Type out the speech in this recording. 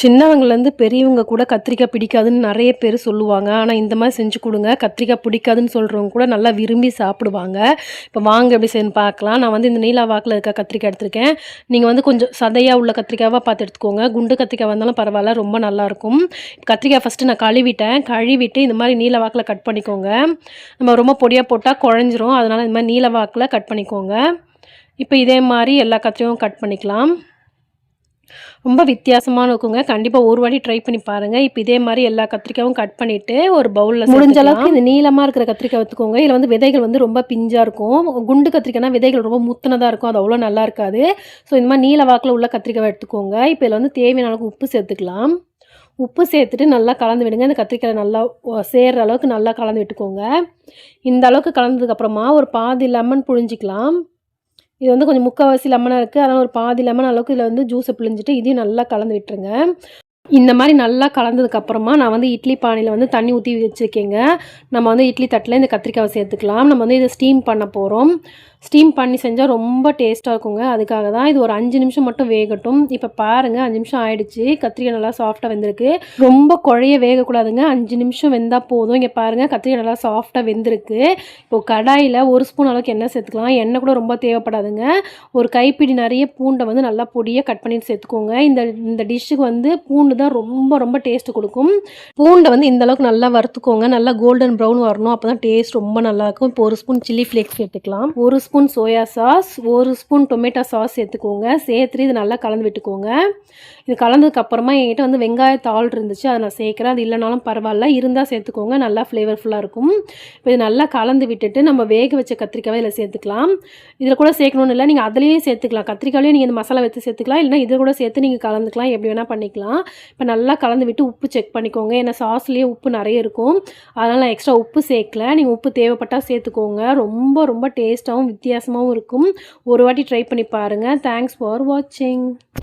சின்னவங்கலேருந்து பெரியவங்க கூட கத்திரிக்காய் பிடிக்காதுன்னு நிறைய பேர் சொல்லுவாங்க. ஆனால் இந்த மாதிரி செஞ்சு கொடுங்க. கத்திரிக்காய் பிடிக்காதுன்னு சொல்கிறவங்க கூட நல்லா விரும்பி சாப்பிடுவாங்க. இப்போ வாங்க எப்படி செய்யணும் பார்க்கலாம். நான் வந்து இந்த நீலா வாக்கில் இருக்க கத்திரிக்காய் எடுத்திருக்கேன். நீங்கள் வந்து கொஞ்சம் சதையாக உள்ள கத்திரிக்காவாக பார்த்து எடுத்துக்கோங்க. குண்டு கத்திரிக்காய் வந்தாலும் பரவாயில்ல ரொம்ப நல்லாயிருக்கும் கத்திரிக்காய் ஃபஸ்ட்டு நான் கழுவிட்டேன். கழுவிட்டு இந்த மாதிரி நீல வாக்கில் கட் பண்ணிக்கோங்க. நம்ம ரொம்ப பொடியாக போட்டால் குழஞ்சிரும். அதனால் இந்த மாதிரி நீல வாக்கில் கட் பண்ணிக்கோங்க. இப்போ இதே மாதிரி எல்லா கத்திரியும் கட் பண்ணிக்கலாம். ரொம்ப வித்தியாசமான இருக்குங்க. கண்டிப்பாக ஒரு வாட்டி ட்ரை பண்ணி பாருங்கள் இப்போ இதே மாதிரி எல்லா கத்திரிக்காயும் கட் பண்ணிவிட்டு ஒரு பவுலில் முடிஞ்ச அளவுக்கு இந்த நீளமாக இருக்கிற கத்திரிக்காய் எடுத்துக்கோங்க இதில் வந்து விதைகள் வந்து ரொம்ப பிஞ்சாக இருக்கும். குண்டு கத்திரிக்காய்னா விதைகள் ரொம்ப முத்தினதாக இருக்கும். அது அவ்வளோ நல்லா இருக்காது. ஸோ இந்த மாதிரி நீல வாக்கில் உள்ள கத்திரிக்காய் எடுத்துக்கோங்க. இப்போ இதில் வந்து தேவையான அளவுக்கு உப்பு சேர்த்துக்கலாம். உப்பு சேர்த்துட்டு நல்லா கலந்து விடுங்க. இந்த கத்திரிக்காய் நல்லா சேர்ற அளவுக்கு நல்லா கலந்து விட்டுக்கோங்க. இந்த அளவுக்கு கலந்ததுக்கப்புறமா ஒரு பாதி லெமன் புழிஞ்சிக்கலாம். இது வந்து கொஞ்சம் முக்கால்வாசி லெமனாக இருக்குது. அதனால் ஒரு பாதி லெமன் அளவுக்கு இதில் வந்து ஜூஸை பிழிஞ்சிட்டு இதையும் நல்லா கலந்து விட்டுருங்க. இந்த மாதிரி நல்லா கலந்ததுக்கப்புறமா நான் வந்து இட்லி பானையில் வந்து தண்ணி ஊற்றி வச்சுருக்கேங்க. நம்ம வந்து இட்லி தட்டில் இந்த கத்திரிக்காவை சேர்த்துக்கலாம். நம்ம வந்து இதை ஸ்டீம் பண்ண போகிறோம் ஸ்டீம் பண்ணி செஞ்சால் ரொம்ப டேஸ்ட்டாக இருக்குங்க. அதுக்காக தான் இது ஒரு அஞ்சு நிமிஷம் மட்டும் வேகட்டும். இப்போ பாருங்கள் அஞ்சு நிமிஷம் ஆயிடுச்சு. கத்திரிக்காய் நல்லா சாஃப்டாக வெந்திருக்கு. ரொம்ப குழைய வேகக்கூடாதுங்க. அஞ்சு நிமிஷம் வெந்தால் போதும். இங்கே பாருங்கள் கத்திரிக்காய் நல்லா சாஃப்டாக வெந்திருக்கு. இப்போது கடாயில் ஒரு ஸ்பூன் அளவுக்கு எண்ணெய் சேர்த்துக்கலாம். எண்ணெய் கூட ரொம்ப தேவைப்படாதுங்க. ஒரு கைப்பிடி நிறைய பூண்டை வந்து நல்லா பொடியாக கட் பண்ணிட்டு சேர்த்துக்கோங்க. இந்த இந்த டிஷ்ஷுக்கு வந்து பூண்டு தான் ரொம்ப ரொம்ப டேஸ்ட் கொடுக்கும். பூண்டை வந்து இந்த அளவுக்கு நல்லா வறுத்துக்கோங்க. நல்லா கோல்டன் ப்ரௌன் வரணும். அப்போ தான் டேஸ்ட் ரொம்ப நல்லா இருக்கும். இப்போ ஒரு ஸ்பூன் சில்லி ஃப்ளேக்ஸ் சேர்த்துக்கலாம் ஒரு ஸ்பூன் சோயா சாஸ் ஒரு ஸ்பூன் டொமேட்டோ சாஸ் சேர்த்துக்கோங்க. சேர்த்துட்டு இது நல்லா கலந்து விட்டுக்கோங்க. இது கலந்ததுக்கு அப்புறமா என்கிட்ட வந்து வெங்காய தாள் இருந்துச்சு. அதை நான் சேர்க்குறேன். அது இல்லைனாலும் பரவாயில்ல. இருந்தால் சேர்த்துக்கோங்க. நல்லா ஃப்ளேவர்ஃபுல்லாக இருக்கும். இப்போ இது நல்லா கலந்து விட்டுட்டு நம்ம வேக வச்ச கத்திரிக்காவை இதில் சேர்த்துக்கலாம். இதில் கூட சேர்க்கணும்னு இல்லை. நீங்கள் அதுலேயே சேர்த்துக்கலாம். கத்திரிக்காயிலே நீங்கள் இந்த மசாலா வச்சு சேர்த்துக்கலாம். இல்லைனா இதை கூட சேர்த்து நீங்கள் கலந்துக்கலாம். எப்படி வேணால் பண்ணிக்கலாம். இப்போ நல்லா கலந்து விட்டு உப்பு செக் பண்ணிக்கோங்க. ஏன்னா சாஸ்லேயே உப்பு நிறைய இருக்கும். அதனால் நான் எக்ஸ்ட்ரா உப்பு சேர்க்கல. நீங்கள் உப்பு தேவைப்பட்டால் சேர்த்துக்கோங்க. ரொம்ப ரொம்ப டேஸ்ட்டாகவும் வித்தியாசமாகவும் இருக்கும். ஒரு வாட்டி ட்ரை பண்ணி பாருங்கள் தேங்க்ஸ் ஃபார் வாட்சிங்